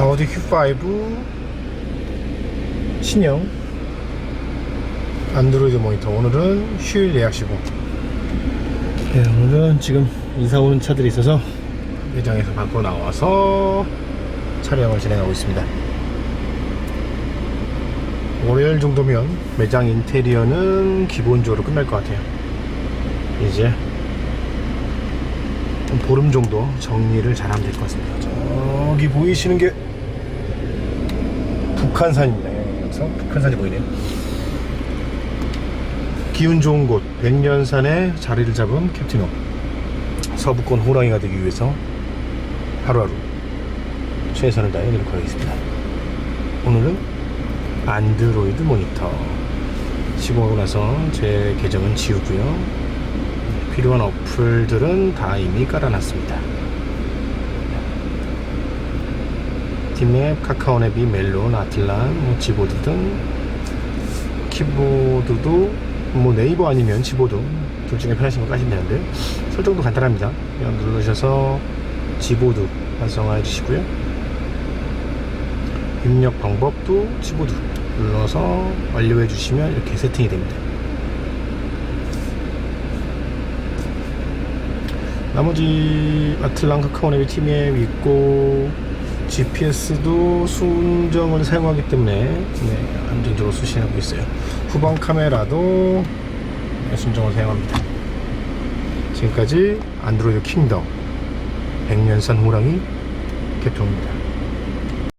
아우디 Q5 신형 안드로이드 모니터. 오늘은 휴일 예약 시고 네, 오늘은 지금 이사 오는 차들이 있어서 매장에서 밖으로 나와서 촬영을 진행하고 있습니다. 월요일 정도면 매장 인테리어는 기본적으로 끝날 것 같아요. 이제 보름 정도 정리를 잘하면 될 것 같습니다. 저기 보이시는 게 북한산입니다 예, 여기서 북한산이 보이네요. 기운 좋은 곳 백년산에 자리를 잡은 캡틴호 서부권 호랑이가 되기 위해서 하루하루 최선을 다해 노력하겠습니다. 오늘은 안드로이드 모니터. 시공하고 나서 제 계정은 지우고요. 필요한 어플들은 다 이미 깔아놨습니다 팀앱, 카카오앱이 멜론, 아틀란, 뭐 지보드 등 키보드도 뭐 네이버 아니면 지보드 둘 중에 편하신 거 까시면 되는데 설정도 간단합니다. 그냥 누르셔서 지보드 활성화해 주시고요. 입력 방법도 지보드 눌러서 완료해 주시면 이렇게 세팅이 됩니다. 나머지 아틀란 카카오네비 팀앱 있고 GPS도 순정을 사용하기 때문에 네, 안정적으로 수신하고 있어요. 후방 카메라도 네, 순정을 사용합니다. 지금까지 안드로이드 킹덤 백년산 호랑이 개통입니다